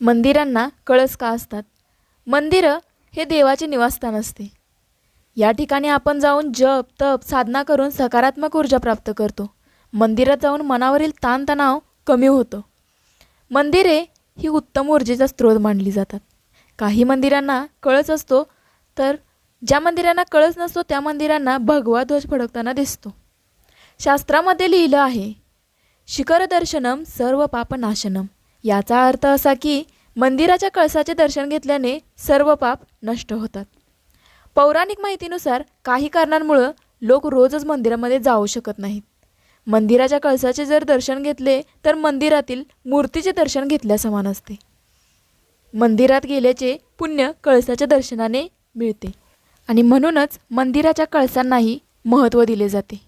मंदिरांना कळस का असतात? मंदिरं हे देवाचे निवासस्थान असते. या ठिकाणी आपण जाऊन जप तप साधना करून सकारात्मक ऊर्जा प्राप्त करतो. मंदिरात जाऊन मनावरील ताणतणाव कमी होतो. मंदिरे ही उत्तम ऊर्जेचा स्रोत मानली जातात. काही मंदिरांना कळस असतो तर ज्या मंदिरांना कळस नसतो त्या मंदिरांना भगवा ध्वज फडकताना दिसतो. शास्त्रामध्ये लिहिलं आहे शिखरदर्शनम सर्व पापनाशनम याचा अर्थ असा की मंदिराच्या कळसाचे दर्शन घेतल्याने सर्व पाप नष्ट होतात. पौराणिक माहितीनुसार काही कारणांमुळं लोक रोजच मंदिरामध्ये जाऊ शकत नाहीत. मंदिराच्या कळसाचे जर दर्शन घेतले तर मंदिरातील मूर्तीचे दर्शन घेतल्या समान असते. मंदिरात गेल्याचे पुण्य कळसाच्या दर्शनाने मिळते आणि म्हणूनच मंदिराच्या कळसांनाही महत्त्व दिले जाते.